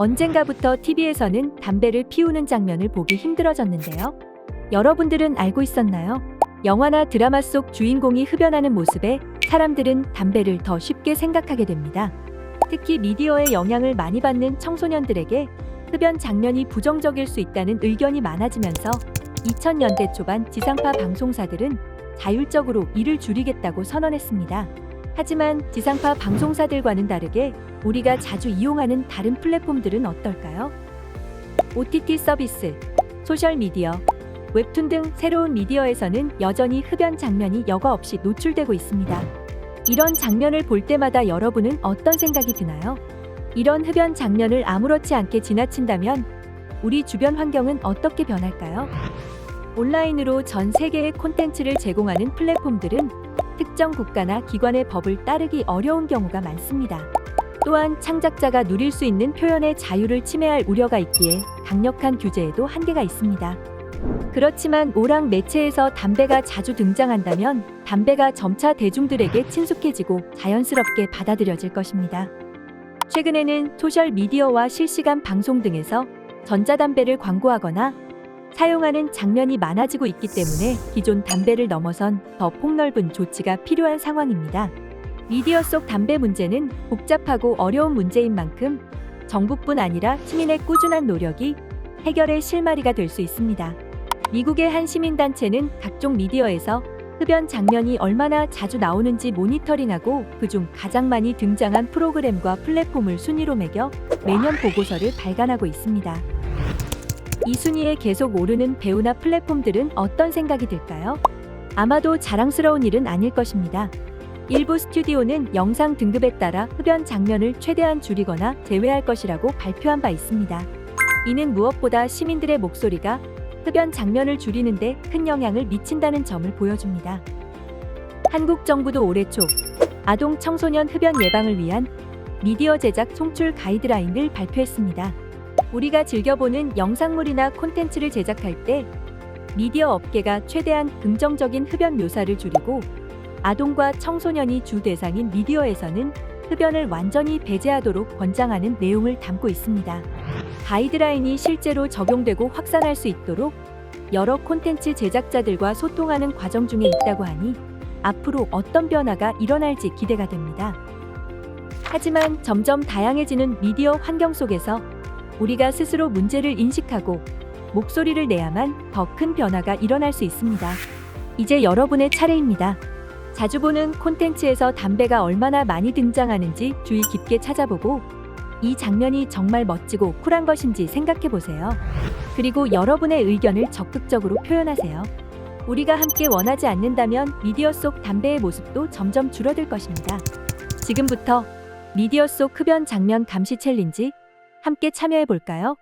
언젠가부터 TV에서는 담배를 피우는 장면을 보기 힘들어졌는데요. 여러분들은 알고 있었나요? 영화나 드라마 속 주인공이 흡연하는 모습에 사람들은 담배를 더 쉽게 생각하게 됩니다. 특히 미디어의 영향을 많이 받는 청소년들에게 흡연 장면이 부정적일 수 있다는 의견이 많아지면서 2000년대 초반 지상파 방송사들은 자율적으로 이를 줄이겠다고 선언했습니다. 하지만 지상파 방송사들과는 다르게 우리가 자주 이용하는 다른 플랫폼들은 어떨까요? OTT 서비스, 소셜미디어, 웹툰 등 새로운 미디어에서는 여전히 흡연 장면이 여과 없이 노출되고 있습니다. 이런 장면을 볼 때마다 여러분은 어떤 생각이 드나요? 이런 흡연 장면을 아무렇지 않게 지나친다면 우리 주변 환경은 어떻게 변할까요? 온라인으로 전 세계의 콘텐츠를 제공하는 플랫폼들은 특정 국가나 기관의 법을 따르기 어려운 경우가 많습니다. 또한 창작자가 누릴 수 있는 표현의 자유를 침해할 우려가 있기에 강력한 규제에도 한계가 있습니다. 그렇지만 오락 매체에서 담배가 자주 등장한다면 담배가 점차 대중들에게 친숙해지고 자연스럽게 받아들여질 것입니다. 최근에는 소셜 미디어와 실시간 방송 등에서 전자담배를 광고하거나 사용하는 장면이 많아지고 있기 때문에 기존 담배를 넘어선 더 폭넓은 조치가 필요한 상황입니다. 미디어 속 담배 문제는 복잡하고 어려운 문제인 만큼 정부뿐 아니라 시민의 꾸준한 노력이 해결의 실마리가 될 수 있습니다. 미국의 한 시민단체는 각종 미디어에서 흡연 장면이 얼마나 자주 나오는지 모니터링하고 그중 가장 많이 등장한 프로그램과 플랫폼을 순위로 매겨 매년 보고서를 발간하고 있습니다. 이 순위에 계속 오르는 배우나 플랫폼들은 어떤 생각이 들까요? 아마도 자랑스러운 일은 아닐 것입니다. 일부 스튜디오는 영상 등급에 따라 흡연 장면을 최대한 줄이거나 제외할 것이라고 발표한 바 있습니다. 이는 무엇보다 시민들의 목소리가 흡연 장면을 줄이는데 큰 영향을 미친다는 점을 보여줍니다. 한국 정부도 올해 초 아동 청소년 흡연 예방을 위한 미디어 제작 송출 가이드라인을 발표했습니다. 우리가 즐겨보는 영상물이나 콘텐츠를 제작할 때 미디어 업계가 최대한 긍정적인 흡연 묘사를 줄이고 아동과 청소년이 주 대상인 미디어에서는 흡연을 완전히 배제하도록 권장하는 내용을 담고 있습니다. 가이드라인이 실제로 적용되고 확산할 수 있도록 여러 콘텐츠 제작자들과 소통하는 과정 중에 있다고 하니 앞으로 어떤 변화가 일어날지 기대가 됩니다. 하지만 점점 다양해지는 미디어 환경 속에서 우리가 스스로 문제를 인식하고 목소리를 내야만 더 큰 변화가 일어날 수 있습니다. 이제 여러분의 차례입니다. 자주 보는 콘텐츠에서 담배가 얼마나 많이 등장하는지 주의 깊게 찾아보고 이 장면이 정말 멋지고 쿨한 것인지 생각해 보세요. 그리고 여러분의 의견을 적극적으로 표현하세요. 우리가 함께 원하지 않는다면 미디어 속 담배의 모습도 점점 줄어들 것입니다. 지금부터 미디어 속 흡연 장면 감시 챌린지 함께 참여해 볼까요?